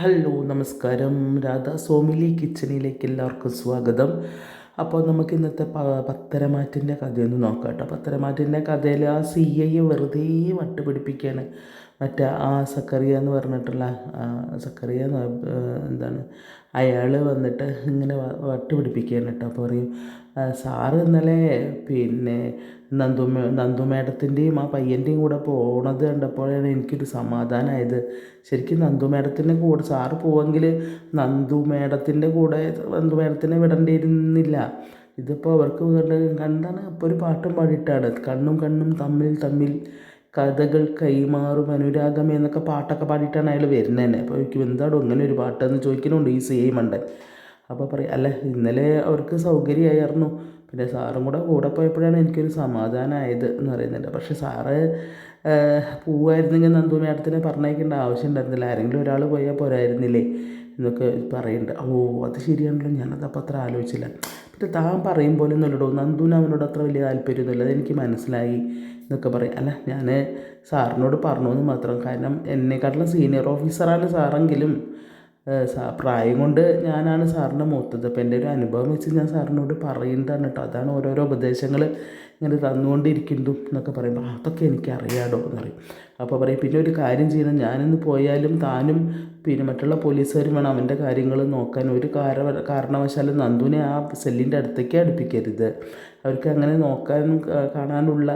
Hello നമസ്കാരം. രാധാ സോമിലി കിച്ചണിലേക്ക് എല്ലാവർക്കും സ്വാഗതം. അപ്പോൾ നമുക്ക് ഇന്നത്തെ പത്തരമാറ്റിന്റെ കഥയൊന്ന് നോക്കാം കേട്ടോ. പത്തരമാറ്റിന്റെ കഥയിൽ ആ സി ഐ വെറുതെ വട്ട് പിടിപ്പിക്കുകയാണ് മറ്റേ ആ സക്കറിയ എന്ന് പറഞ്ഞിട്ടുള്ള സക്കറിയ എന്ന് എന്താണ് അയാൾ വന്നിട്ട് ഇങ്ങനെ വട്ട് പിടിപ്പിക്കുകയാണ് കേട്ടോ. അപ്പോൾ പറയും "ആ, സാറ് ഇന്നലെ പിന്നെ നന്ദു നന്ദു ആ പയ്യന്റെയും കൂടെ പോണത് കണ്ടപ്പോഴാണ് എനിക്കൊരു സമാധാനമായത് ശരിക്കും നന്ദു മേഡത്തിന്റെ കൂടെ സാറ് പോവെങ്കിൽ നന്ദു മേഡത്തിന്റെ കൂടെ നന്ദു മേഡത്തിനെ വിടേണ്ടിയിരുന്നില്ല. ഇതിപ്പോൾ അവർക്ക് കണ്ട് കണ്ടാണ് അപ്പോൾ ഒരു പാട്ടും പാടിയിട്ടാണ്. കണ്ണും കണ്ണും തമ്മിൽ തമ്മിൽ കഥകൾ കൈമാറും അനുരാഗം എന്നൊക്കെ പാട്ടൊക്കെ പാടിയിട്ടാണ് അയാൾ വരുന്നത് തന്നെ അപ്പോൾ എനിക്ക് എന്താടോ ഇങ്ങനെ ഒരു പാട്ടെന്ന് ചോദിക്കുന്നുണ്ട് ഈ സെയിം മണ്ടൻ. അപ്പോൾ പറയും അല്ല ഇന്നലെ അവർക്ക് സൗകര്യമായിരുന്നു. പിന്നെ സാറും കൂടെ കൂടെ പോയപ്പോഴാണ് എനിക്കൊരു സമാധാനമായത് എന്ന് പറയുന്നുണ്ട് പക്ഷേ സാറ് പോവായിരുന്നെങ്കിൽ നന്ദു മേഡത്തിനെ പറഞ്ഞേക്കേണ്ട ആവശ്യം ഉണ്ടായിരുന്നില്ല. ആരെങ്കിലും ഒരാൾ പോയാൽ പോരായിരുന്നില്ലേ എന്നൊക്കെ പറയുന്നുണ്ട്. ഓ അത് ശരിയാണല്ലോ. ഞാനതപ്പോൾ അത്ര ആലോചിച്ചില്ല. പിന്നെ താൻ പറയും പോലെ ഒന്നുമല്ലോ നന്ദുവിന് അവനോട് അത്ര വലിയ താല്പര്യമൊന്നുമില്ല. അതെനിക്ക് മനസ്സിലായി എന്നൊക്കെ പറയും. അല്ല ഞാൻ സാറിനോട് പറഞ്ഞു എന്ന് മാത്രം. കാരണം എന്നെക്കാട്ടിലും സീനിയർ ഓഫീസറാണ് സാറെങ്കിലും പ്രായം കൊണ്ട് ഞാനാണ് സാറിന്റെ മൂത്തത്. അപ്പോൾ എന്റെ ഒരു അനുഭവം വെച്ച് ഞാൻ സാറിനോട് പറയുന്നതാണ് കേട്ടോ അതാണ് ഓരോരോ ഉപദേശങ്ങൾ ഇങ്ങനെ തന്നുകൊണ്ടിരിക്കുന്നു എന്നൊക്കെ പറയുമ്പോൾ അതൊക്കെ എനിക്ക് അറിയാടോ പറയും. അപ്പോൾ പറയും പിന്നെ ഒരു കാര്യം ചെയ്യണം. ഞാനിന്ന് പോയാലും താനും പിന്നെ മറ്റുള്ള പോലീസുകാരും വേണം അവന്റെ കാര്യങ്ങൾ നോക്കാൻ. ഒരു കാരണവശാലും നന്ദുവിനെ ആ സെല്ലിന്റെ അടുത്തേക്ക് അടുപ്പിക്കരുത്. അവർക്ക് അങ്ങനെ നോക്കാൻ കാണാനുള്ള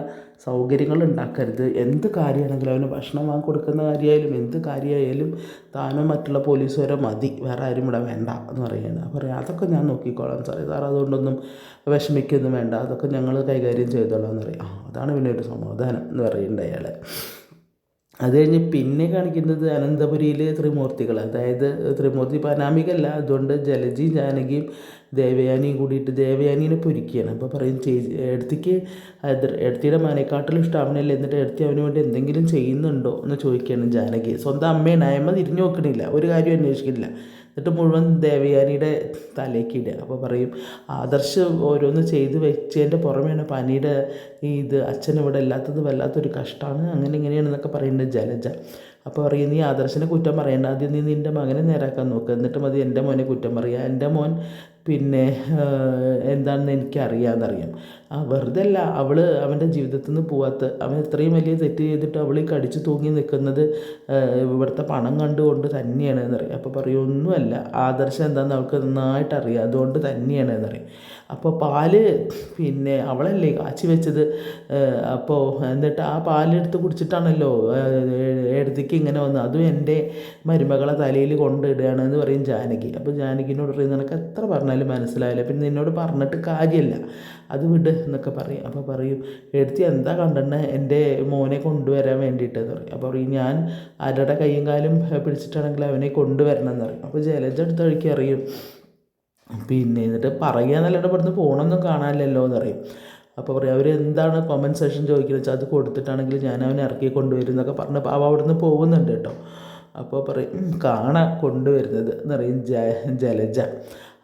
സൗകര്യങ്ങൾ ഉണ്ടാക്കരുത്. എന്ത് കാര്യമാണെങ്കിലും അവന് ഭക്ഷണം വാങ്ങി കൊടുക്കുന്ന കാര്യമായാലും എന്ത് കാര്യമായാലും താനോ മറ്റുള്ള പോലീസുകാരോ മതി. വേറെ ആരും ഇവിടെ വേണ്ട എന്ന് പറയുകയാണ് അപ്പോൾ അതൊക്കെ ഞാൻ നോക്കിക്കോളാം സാറേ. സാർ അതുകൊണ്ടൊന്നും വിഷമിക്കൊന്നും വേണ്ട. അതൊക്കെ ഞങ്ങൾ കൈകാര്യം ചെയ്തോളാം എന്ന് പറയും ആ അതാണ് പിന്നെ ഒരു സമാധാനം എന്ന് പറയുന്നുണ്ട് അയാൾ അത് കഴിഞ്ഞ് പിന്നെ കാണിക്കുന്നത് അനന്തപുരിയിലെ ത്രിമൂർത്തികൾ. അതായത് ത്രിമൂർത്തി പനാമികല്ല അതുകൊണ്ട് ജലജിയും ജാനകിയും ദേവയാനിയും കൂടിയിട്ട് ദേവയാനീനെ പൊരിക്കുകയാണ്. അപ്പോൾ പറയും ചേച്ചി എടുത്തിക്ക് എടുത്തിയുടെ മനേക്കാട്ടിലും ഇഷ്ടം എന്നിട്ട് എടുത്തി അവന് വേണ്ടി എന്തെങ്കിലും ചെയ്യുന്നുണ്ടോ? എന്ന് ചോദിക്കുകയാണ് ജാനകി. സ്വന്തം അമ്മയാണ്. അയമ്മ തിരിഞ്ഞു നോക്കണില്ല. ഒരു കാര്യം അന്വേഷിക്കില്ല എന്നിട്ട് മുഴുവൻ ദേവയാനിയുടെ ഇടുക. അപ്പോൾ പറയും ആദർശ് ഓരോന്ന് ചെയ്ത് വെച്ചതിന്റെ പുറമെയാണ് പനിയുടെ ഈ ഇത് അച്ഛൻ ഇവിടെ ഇല്ലാത്തത് വല്ലാത്തൊരു കഷ്ടമാണ് അങ്ങനെ ഇങ്ങനെയാണെന്നൊക്കെ പറയുന്നത് ജലജ. അപ്പോൾ പറയും നീ ആദർശിനെ കുറ്റം പറയണ്ട ആദ്യം നീ നിന്റെ മകനെ നേരാക്കാൻ നോക്കുക എന്നിട്ട് മതി എന്റെ മോനെ കുറ്റം പറയുക എന്റെ മോൻ പിന്നെ എന്താണെന്ന് എനിക്കറിയാമെന്നറിയാം വെറുതെ അല്ല അവൾ അവന്റെ ജീവിതത്തിൽ നിന്ന് പോവാത്ത അവൻ ഇത്രയും വലിയ തെറ്റ് ചെയ്തിട്ട് അവൾ ഈ കടിച്ചു തൂങ്ങി നിൽക്കുന്നത് ഇവിടുത്തെ പണം കണ്ടുകൊണ്ട് തന്നെയാണ് എന്നറിയാം അപ്പോൾ പറയും ഒന്നുമല്ല ആദർശം എന്താണെന്ന് അവൾക്ക് നന്നായിട്ട് അറിയാം. അതുകൊണ്ട് തന്നെയാണ് എന്നറിയാം അപ്പോൾ പാൽ പിന്നെ അവളല്ലേ കാച്ചി വെച്ചത്? അപ്പോൾ എന്നിട്ട് ആ പാലെടുത്ത് കുടിച്ചിട്ടാണല്ലോ എടുത്തേക്ക് ഇങ്ങനെ വന്നത് അതും എന്റെ മരുമകളെ തലയിൽ കൊണ്ടിടുകയാണ് എന്ന് പറയും ജാനകി. അപ്പോൾ ജാനകിനോട് പറയും നിനക്ക് എത്ര പറഞ്ഞാലും മനസ്സിലായില്ല പിന്നെ നിന്നോട് പറഞ്ഞിട്ട് കാര്യമില്ല. അത് വിട് എന്നൊക്കെ പറയും. അപ്പോൾ പറയും എടുത്തി എന്താ കണ്ടെണ്ണ എന്റെ മോനെ കൊണ്ടുവരാൻ വേണ്ടിയിട്ട് എന്ന് പറയും. അപ്പോൾ പറയും ഞാൻ ആരുടെ കൈയും കാലും പിടിച്ചിട്ടാണെങ്കിൽ അവനെ കൊണ്ടുവരണം എന്ന് പറയും. അപ്പോൾ ജലജ അടുത്ത വഴിക്ക് അറിയും പിന്നെ എന്നിട്ട് പറയുക എന്നല്ലാണ്ട് ഇവിടുന്ന് പോകണമെന്നും കാണാനില്ലല്ലോ എന്ന് പറയും. അപ്പോൾ പറയും അവർ എന്താണ് കോമ്പൻസേഷൻ ചോദിക്കുന്നത് വെച്ചാൽ അത് കൊടുത്തിട്ടാണെങ്കിൽ ഞാൻ അവനെ ഇറക്കി കൊണ്ടുവരും എന്നൊക്കെ പറഞ്ഞ് അവ അവിടുന്ന് പോകുന്നുണ്ട് കേട്ടോ. അപ്പോൾ പറയും "ഉം, കാണാം കൊണ്ടുവരുന്നത് എന്ന് പറയും ജ ജലജ.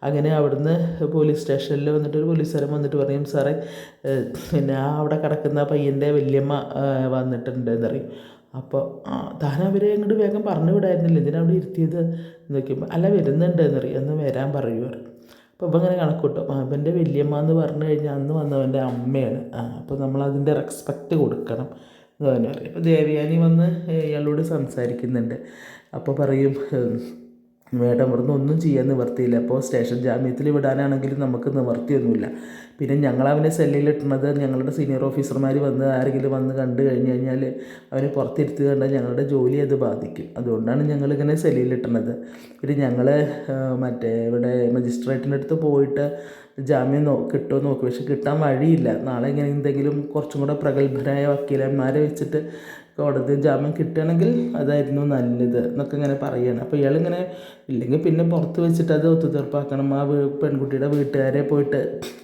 അങ്ങനെ അവിടുന്ന് പോലീസ് സ്റ്റേഷനിൽ വന്നിട്ട് ഒരു പോലീസുകാരൻ വന്നിട്ട് പറയും സാറേ പിന്നെ ആ അവിടെ കിടക്കുന്ന പയ്യന്റെ വല്യമ്മ വന്നിട്ടുണ്ട് എന്നറിയും അപ്പോൾ താൻ അവരെ അങ്ങോട്ട് വേഗം പറഞ്ഞു വിടായിരുന്നില്ല? എന്തിനാണ് അവിടെ ഇരുത്തിയത്? എന്ന് നോക്കിയപ്പോൾ അല്ല വരുന്നുണ്ട് എന്നറിയും എന്ന് വരാൻ പറയൂ അപ്പോൾ ഇപ്പം അങ്ങനെ കണക്കൂട്ടും അവന്റെ വല്യമ്മ എന്ന് പറഞ്ഞു കഴിഞ്ഞാൽ അന്ന് വന്നവന്റെ അമ്മയാണ്. അപ്പോൾ നമ്മൾ അതിന്റെ റെസ്പെക്റ്റ് കൊടുക്കണം എന്ന് പറഞ്ഞു അപ്പോൾ ദേവയാനി വന്ന് ഇയാളോട് സംസാരിക്കുന്നുണ്ട്. അപ്പോൾ പറയും മേഡം ഇവിടുന്ന് ഒന്നും ചെയ്യാൻ നിവർത്തിയില്ല. അപ്പോൾ സ്റ്റേഷൻ ജാമ്യത്തിൽ വിടാനാണെങ്കിലും നമുക്ക് നിവർത്തിയൊന്നുമില്ല. പിന്നെ ഞങ്ങൾ അവനെ സെല്ലിലിട്ടുന്നത് ഞങ്ങളുടെ സീനിയർ ഓഫീസർമാർ വന്ന് ആരെങ്കിലും വന്ന് കണ്ടു കഴിഞ്ഞ് കഴിഞ്ഞാൽ അവനെ പുറത്തിരുത്തി കണ്ടാൽ ഞങ്ങളുടെ ജോലി അത് ബാധിക്കും. അതുകൊണ്ടാണ് ഞങ്ങളിങ്ങനെ സെല്ലിലിട്ടുന്നത് പിന്നെ ഞങ്ങൾ മറ്റേ ഇവിടെ മജിസ്ട്രേറ്റിന്റെ അടുത്ത് പോയിട്ട് ജാമ്യം നോ കിട്ടുമോ നോക്കി. പക്ഷെ കിട്ടാൻ വഴിയില്ല. നാളെ ഇങ്ങനെ എന്തെങ്കിലും കുറച്ചും കൂടെ പ്രഗത്ഭരായ വക്കീലന്മാരെ വെച്ചിട്ട് കോടതി ജാമ്യം കിട്ടുകയാണെങ്കിൽ അതായിരുന്നു നല്ലത് എന്നൊക്കെ ഇങ്ങനെ പറയുകയാണ് അപ്പോൾ ഇയാളിങ്ങനെ ഇല്ലെങ്കിൽ പിന്നെ പുറത്ത് വെച്ചിട്ട് അത് ഒത്തുതീർപ്പാക്കണം. ആ പെൺകുട്ടിയുടെ വീട്ടുകാരെ പോയിട്ട്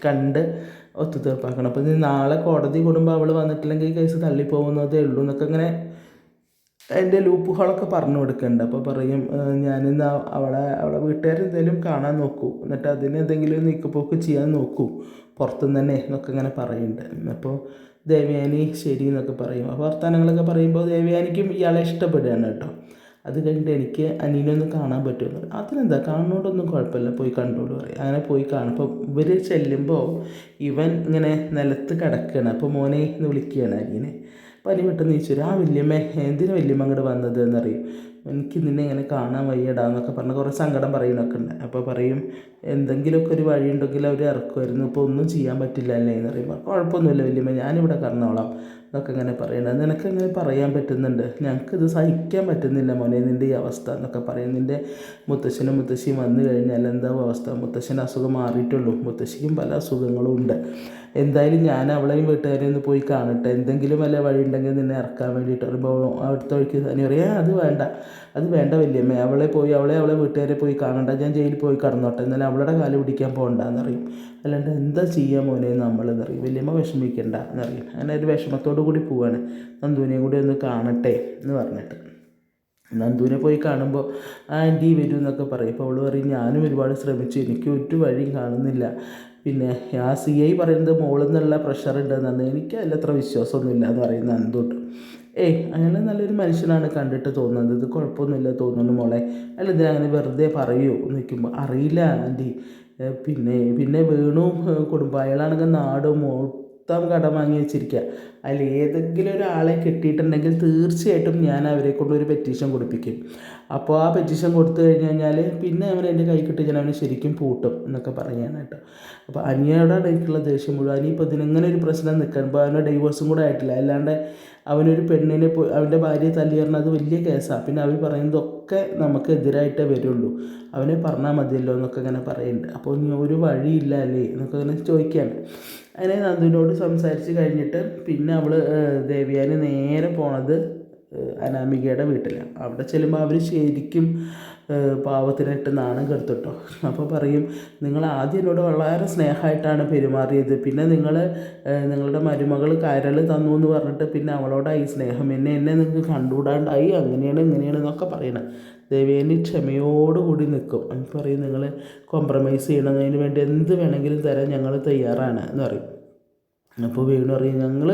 കണ്ട് ഒത്തുതീർപ്പാക്കണം. അപ്പോൾ ഇനി നാളെ കോടതി കൂടുമ്പോൾ അവൾ വന്നിട്ടില്ലെങ്കിൽ കേസ് തള്ളിപ്പോകുന്നതേ ഉള്ളൂ എന്നൊക്കെ ഇങ്ങനെ അതിന്റെ ലൂപ്പുകളൊക്കെ പറഞ്ഞു കൊടുക്കുന്നുണ്ട് അപ്പോൾ പറയും ഞാനിന്ന് അവളെ അവളെ വീട്ടുകാർ എന്തെങ്കിലും കാണാൻ നോക്കൂ. എന്നിട്ട് അതിന് എന്തെങ്കിലും നീക്കുപോക്ക് ചെയ്യാൻ നോക്കൂ. പുറത്തുനിന്ന് തന്നെ എന്നൊക്കെ ഇങ്ങനെ പറയുന്നുണ്ട് അപ്പോൾ ദേവയാനി ശരി എന്നൊക്കെ പറയും. അപ്പോൾ വർത്തമാനങ്ങളൊക്കെ പറയുമ്പോൾ ദേവയാനിക്കും ഇയാളെ ഇഷ്ടപ്പെടുകയാണ് കേട്ടോ. അത് കഴിഞ്ഞിട്ട് എനിക്ക് അനിയനൊന്നും കാണാൻ പറ്റുമെന്ന് പറയും. അതിനെന്താ? കാണുന്നോണ്ടൊന്നും കുഴപ്പമില്ല. പോയി കണ്ടോളൂ പറയും. അങ്ങനെ പോയി കാണും. അപ്പോൾ ഇവർ ചെല്ലുമ്പോൾ ഇവൻ ഇങ്ങനെ നിലത്ത് കിടക്കുകയാണ് അപ്പോൾ മോനെ എന്ന് വിളിക്കുകയാണ് അനീനെ അനി പെട്ടെന്ന് ചോദിച്ചു ആ വല്യമ്മ എന്തിനു വല്യമ്മ അങ്ങോട്ട് വന്നത് എന്നറിയും. എനിക്ക് നിന്നെ ഇങ്ങനെ കാണാൻ വയ്യടാ എന്നൊക്കെ പറഞ്ഞ് കുറേ സങ്കടം പറയുന്നൊക്കെ ഉണ്ട്. അപ്പോൾ പറയും എന്തെങ്കിലുമൊക്കെ ഒരു വഴി ഉണ്ടെങ്കിൽ അവർ ഇറക്കുമായിരുന്നു. ഇപ്പോൾ ഒന്നും ചെയ്യാൻ പറ്റില്ല അല്ലേ? എന്ന് പറയുമ്പോൾ കുഴപ്പമൊന്നുമില്ല വല്യമ്മ. ഞാനിവിടെ കറന്നോളാം എന്നൊക്കെ ഇങ്ങനെ പറയണത് നിനക്ക് ഇങ്ങനെ പറയാൻ പറ്റുന്നുണ്ട്? ഞങ്ങൾക്കിത് സഹിക്കാൻ പറ്റുന്നില്ല മോനെ നിന്റെ ഈ അവസ്ഥ എന്നൊക്കെ പറയും. നിന്റെ മുത്തശ്ശനും മുത്തശ്ശിയും വന്നു കഴിഞ്ഞാൽ എന്താ അവസ്ഥ? മുത്തശ്ശന്റെ അസുഖം മാറിയിട്ടുള്ളൂ. മുത്തശ്ശിക്കും പല അസുഖങ്ങളും ഉണ്ട്. എന്തായാലും ഞാൻ അവളെയും വീട്ടുകാരെയും ഒന്ന് പോയി കാണട്ടെ. എന്തെങ്കിലും വല്ല വഴി ഉണ്ടെങ്കിൽ നിന്നെ ഇറക്കാൻ വേണ്ടിയിട്ട്. പറയുമ്പോൾ അടുത്ത വഴിക്ക് തന്നെ പറയാം അത് വേണ്ട. അത് വേണ്ട വല്യമ്മേ അവളെ പോയി അവളെ അവളെ വീട്ടുകാരെ പോയി കാണണ്ട ഞാൻ ജയിലിൽ പോയി കടന്നോട്ടെ എന്നാലും അവളുടെ കാൽ പിടിക്കാൻ പോകണ്ടെന്നറിയും. അല്ലാണ്ട് എന്താ ചെയ്യാൻ മോനെ നമ്മളെന്നറിയും. വല്യമ്മ വിഷമിക്കണ്ട എന്നറിയും. അങ്ങനെ ഒരു വിഷമത്തോടു കൂടി പോവാണ്. നന്ദുവിനെയും കൂടി ഒന്ന് കാണട്ടെ എന്ന് പറഞ്ഞിട്ട്. നന്ദുവിനെ പോയി കാണുമ്പോൾ ആന്റി വരും എന്നൊക്കെ പറയും. അപ്പോൾ അവൾ പറയും ഞാനും ഒരുപാട് ശ്രമിച്ചു. എനിക്ക് ഒരു വഴിയും കാണുന്നില്ല. പിന്നെ ആ സി ഐ പറയുന്നത് മോളിൽ നിന്നുള്ള പ്രഷർ ഉണ്ടെന്നാണ് എനിക്ക് അതിലത്ര വിശ്വാസമൊന്നുമില്ല എന്ന് പറയുന്ന നന്ദുട്ട് ഏയ് അയാൾ നല്ലൊരു മനുഷ്യനാണ് കണ്ടിട്ട് തോന്നുന്നത്. ഇത് കുഴപ്പമൊന്നുമില്ല തോന്നുന്നു മോളെ. അല്ല ഇത് അങ്ങനെ വെറുതെ പറയൂ നിൽക്കുമ്പോൾ അറിയില്ല ആന്റി. പിന്നെ പിന്നെ വീണു. കുടുംബം അയാളാണെങ്കിൽ നാട് മൊത്തം കടം വാങ്ങി വെച്ചിരിക്കുക അതിൽ ഏതെങ്കിലും ഒരാളെ കിട്ടിയിട്ടുണ്ടെങ്കിൽ തീർച്ചയായിട്ടും ഞാൻ അവരെ കൊണ്ട് ഒരു പെറ്റീഷൻ കൊടുപ്പിക്കും. അപ്പോൾ ആ പെറ്റീഷൻ കൊടുത്തു കഴിഞ്ഞ് കഴിഞ്ഞാൽ പിന്നെ അവൻ എന്റെ കൈ കിട്ടി ഞാൻ അവനെ ശരിക്കും പൂട്ടും എന്നൊക്കെ പറയാനായിട്ട് അപ്പോൾ അനിയോടാണ് എനിക്കുള്ള ദേഷ്യം മുഴുവൻ അനിയിപ്പോൾ ഇതിനിങ്ങനെ ഒരു പ്രശ്നം നിൽക്കാൻ ഇപ്പോൾ അവന്റെ ഡൈവേഴ്സും കൂടെ ആയിട്ടില്ല. അല്ലാണ്ട് അവനൊരു പെണ്ണിനെ പോയി അവന്റെ ഭാര്യയെ തല്ലി അത് വലിയ കേസാണ് പിന്നെ അവർ പറയുന്നതൊക്കെ നമുക്ക് എതിരായിട്ടേ വരുള്ളൂ. അവനെ പറഞ്ഞാൽ മതിയല്ലോ എന്നൊക്കെ ഇങ്ങനെ പറയുന്നുണ്ട്. അപ്പോൾ ഇനി ഒരു വഴിയില്ല അല്ലേ എന്നൊക്കെ ഇങ്ങനെ ചോദിക്കുകയാണ്. അങ്ങനെ നന്ദുവിനോട് സംസാരിച്ച് കഴിഞ്ഞിട്ട് പിന്നെ അവൾ ദേവിയാനി നേരെ പോണത് അനാമികയുടെ വീട്ടിലാണ് അവിടെ ചെല്ലുമ്പോൾ അവർ ശരിക്കും പാവത്തിനിട്ട് നാണം കെടുത്തിട്ടോ. അപ്പോൾ പറയും നിങ്ങൾ ആദ്യം എന്നോട് വളരെ സ്നേഹമായിട്ടാണ് പെരുമാറിയത്. പിന്നെ നിങ്ങൾ നിങ്ങളുടെ മരുമകൾ കരൾ തന്നു എന്ന് പറഞ്ഞിട്ട് പിന്നെ അവളോടായി. സ്നേഹം എന്നെ എന്നെ നിങ്ങൾക്ക് കണ്ടുകൂടാണ്ടായി. അങ്ങനെയാണ് ഇങ്ങനെയാണ് എന്നൊക്കെ പറയണം. ദേവേനി ക്ഷമയോടുകൂടി നിൽക്കും പറയും നിങ്ങൾ കോംപ്രമൈസ് ചെയ്യണതിന് വേണ്ടി എന്ത് വേണമെങ്കിലും തരാൻ ഞങ്ങൾ തയ്യാറാണ് എന്ന് പറയും. അപ്പോൾ വേണു പറയും ഞങ്ങൾ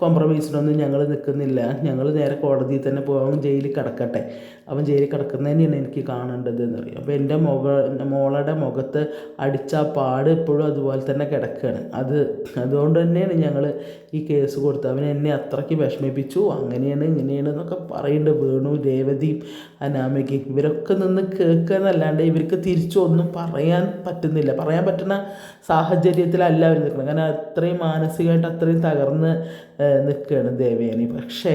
കോംപ്രമൈസിനൊന്നും ഞങ്ങൾ നിൽക്കുന്നില്ല ഞങ്ങൾ നേരെ കോടതിയിൽ തന്നെ പോകും ജയിലിൽ കിടക്കട്ടെ. അവൻ ജയിലിൽ കിടക്കുന്നതന്നെയാണ് എനിക്ക് കാണേണ്ടത് എന്ന് പറയും. അപ്പോൾ എന്റെ മുഖ മോളുടെ മുഖത്ത് അടിച്ച പാട് ഇപ്പോഴും അതുപോലെ തന്നെ കിടക്കുകയാണ് അത് അതുകൊണ്ട് തന്നെയാണ് ഞങ്ങൾ ഈ കേസ് കൊടുത്തത്. അവൻ എന്നെ അത്രയ്ക്ക് വിഷമിപ്പിച്ചു. അങ്ങനെയാണ് ഇങ്ങനെയാണ് എന്നൊക്കെ പറയുന്നുണ്ട് വേണു രേവതിയും അനാമികയും ഇവരൊക്കെ നിന്ന് കേൾക്കുക എന്നല്ലാണ്ട് ഇവർക്ക് തിരിച്ചൊന്നും പറയാൻ പറ്റുന്നില്ല. പറയാൻ പറ്റുന്ന സാഹചര്യത്തിലല്ല അവർ നിൽക്കുന്നത്. കാരണം അത്രയും മാനസികമായിട്ട് അത്രയും തകർന്ന് നിൽക്കുകയാണ് ദേവയാനി പക്ഷേ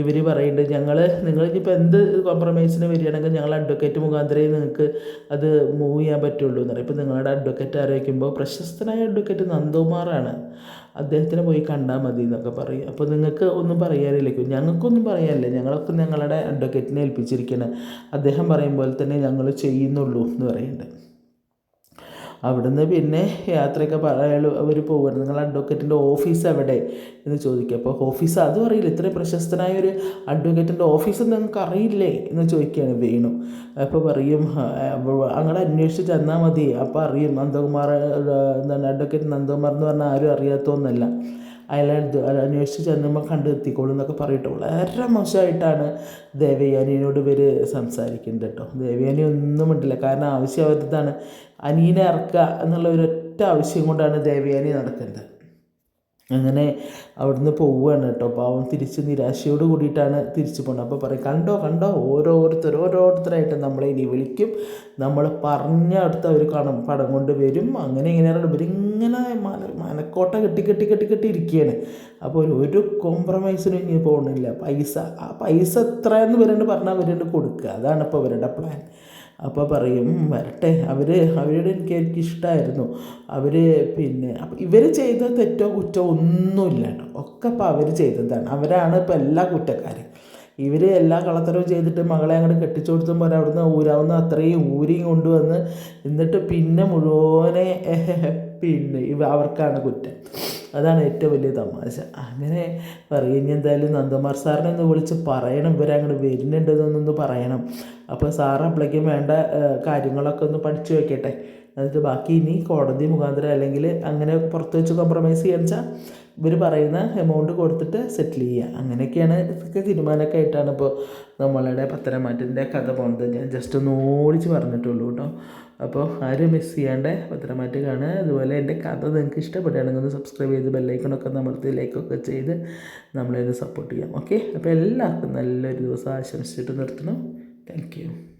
ഇവർ പറയുന്നുണ്ട് ഞങ്ങൾ നിങ്ങൾ ഇനിയിപ്പോൾ എന്ത് കോംപ്രമൈസിന് വരികയാണെങ്കിൽ ഞങ്ങൾ അഡ്വക്കേറ്റ് മുഖാന്തരം നിങ്ങൾക്ക് അത് മൂവ് ചെയ്യാൻ പറ്റുള്ളൂ എന്ന് പറയും. ഇപ്പോൾ നിങ്ങളുടെ അഡ്വക്കേറ്റ് ആലോചിക്കുമ്പോൾ പ്രശസ്തനായ അഡ്വക്കേറ്റ് നന്ദകുമാറാണ്. അദ്ദേഹത്തിനെ പോയി കണ്ടാൽ മതി എന്നൊക്കെ പറയും. അപ്പോൾ നിങ്ങൾക്ക് ഒന്നും പറയാനില്ലേക്കും ഞങ്ങൾക്കൊന്നും പറയാനില്ല? ഞങ്ങളൊക്കെ ഞങ്ങളുടെ അഡ്വക്കേറ്റിനെ ഏൽപ്പിച്ചിരിക്കണേ അദ്ദേഹം പറയും പോലെ തന്നെ ഞങ്ങൾ ചെയ്യുന്നുള്ളൂ എന്ന് പറയുന്നുണ്ട്. അവിടുന്ന് പിന്നെ യാത്രയൊക്കെ അയാൾ അവർ പോവുകയാണ് നിങ്ങൾ അഡ്വക്കേറ്റിന്റെ ഓഫീസ് എവിടെ? എന്ന് ചോദിക്കുക അപ്പോൾ ഓഫീസ് അതും അറിയില്ല. ഇത്രയും പ്രശസ്തനായ ഒരു അഡ്വക്കേറ്റിന്റെ ഓഫീസ് നിങ്ങൾക്ക് അറിയില്ലേ എന്ന് ചോദിക്കുകയാണ് വീണു. അപ്പോൾ പറയും അങ്ങനെ അന്വേഷിച്ച് ചെന്നാൽ മതി. അപ്പോൾ അറിയും നന്ദകുമാർ എന്താണ് അഡ്വക്കേറ്റ് നന്ദകുമാർ എന്ന് പറഞ്ഞാൽ ആരും അറിയാത്തൊന്നല്ല അയാളെ അന്വേഷിച്ച് ചെന്നുമ്പോൾ കണ്ടെത്തിക്കോളും എന്നൊക്കെ പറയട്ടെ വളരെ മോശമായിട്ടാണ് ദേവയാനിയോട് ഇവർ സംസാരിക്കുന്നത് കേട്ടോ. ദേവയാനി ഒന്നും ഇട്ടില്ല കാരണം ആവശ്യം അവരുതാണ് അനീനെ ഇറക്കുക എന്നുള്ള ഒരൊറ്റ ആവശ്യം കൊണ്ടാണ് ദേവയാനി നടക്കുന്നത്. അങ്ങനെ അവിടുന്ന് പോവുകയാണ് കേട്ടോ. പാവം തിരിച്ച് നിരാശയോട് കൂടിയിട്ടാണ് തിരിച്ചു പോകുന്നത് അപ്പോൾ പറയും കണ്ടോ കണ്ടോ ഓരോരുത്തർ ഓരോരുത്തരായിട്ട് നമ്മളെ ഇനി വിളിക്കും. നമ്മൾ പറഞ്ഞ അടുത്ത് അവർ കാണും പടം കൊണ്ട് വരും. അങ്ങനെ ഇങ്ങനെയാണ് ഇവരിങ്ങനെ മന മനക്കോട്ട കെട്ടി കെട്ടി കെട്ടി കെട്ടി ഇരിക്കുകയാണ്. അപ്പോൾ ഒരു കോംപ്രമൈസിനും ഇനി പോകുന്നില്ല പൈസ ആ പൈസ എത്രയെന്ന് ഇവരുണ്ട് പറഞ്ഞാൽ അവരുണ്ട് കൊടുക്കുക. അതാണ് ഇപ്പോൾ അവരുടെ പ്ലാൻ അപ്പോൾ പറയും വരട്ടെ. അവർ അവരോട് എനിക്ക് എനിക്ക് ഇഷ്ടമായിരുന്നു അവർ പിന്നെ ഇവർ ചെയ്ത തെറ്റോ കുറ്റോ ഒന്നുമില്ല ഒക്കെ അപ്പോൾ അവർ ചെയ്തതാണ്. അവരാണ് ഇപ്പോൾ എല്ലാ കുറ്റക്കാരും. ഇവർ എല്ലാ കളത്തരവും ചെയ്തിട്ട് മകളെ അങ്ങോട്ട് കെട്ടിച്ചു കൊടുത്തുമ്പോൾ അവിടുന്ന് ഊരാവുന്ന അത്രയും ഊരിയും കൊണ്ടുവന്ന് എന്നിട്ട് പിന്നെ മുഴുവനെ പിന്നെ ഇവ അവർക്കാണ് കുറ്റം. അതാണ് ഏറ്റവും വലിയ തമാശ. അങ്ങനെ പറയും ഇനി എന്തായാലും നന്ദകുമാർ സാറിനെ ഒന്ന് വിളിച്ച് പറയണം. ഇവരങ്ങോട്ട് വരുന്നുണ്ടെന്നൊന്നൊന്ന് വരുന്നുണ്ടെന്നൊന്ന് പറയണം. അപ്പോൾ സാർ അപ്പോഴേക്കും വേണ്ട കാര്യങ്ങളൊക്കെ ഒന്ന് പഠിച്ചു വെക്കട്ടെ. എന്നിട്ട് ബാക്കി ഇനി കോടതി മുഖാന്തരം അല്ലെങ്കിൽ അങ്ങനെ പുറത്ത് വെച്ച് കോംപ്രമൈസ് ചെയ്യാന്ന് വെച്ചാൽ ഇവർ പറയുന്ന എമൗണ്ട് കൊടുത്തിട്ട് സെറ്റിൽ ചെയ്യുക അങ്ങനെയൊക്കെയാണ് ഇതൊക്കെ തീരുമാനമൊക്കെ ആയിട്ടാണ് ഇപ്പോൾ നമ്മളുടെ പത്തനംമാറ്റിന്റെ കഥ പോകുന്നത് ഞാൻ ജസ്റ്റ് ഒന്ന് ഓടിച്ച് പറഞ്ഞിട്ടുള്ളൂ കേട്ടോ. അപ്പോൾ ആരും മിസ് ചെയ്യാണ്ട് പത്തരമാറ്റ് കാണുക. അതുപോലെ എന്റെ കഥ നിങ്ങൾക്ക് ഇഷ്ടപ്പെടുകയാണെങ്കിൽ ഒന്ന് സബ്സ്ക്രൈബ് ചെയ്ത് ബെല്ലൈക്കണൊക്കെ അമർത്തി ലൈക്കൊക്കെ ചെയ്ത് നമ്മളെ സപ്പോർട്ട് ചെയ്യാം. ഓക്കെ അപ്പോൾ എല്ലാവർക്കും നല്ലൊരു ദിവസം ആശംസിച്ചിട്ട് നിർത്തണം Thank you.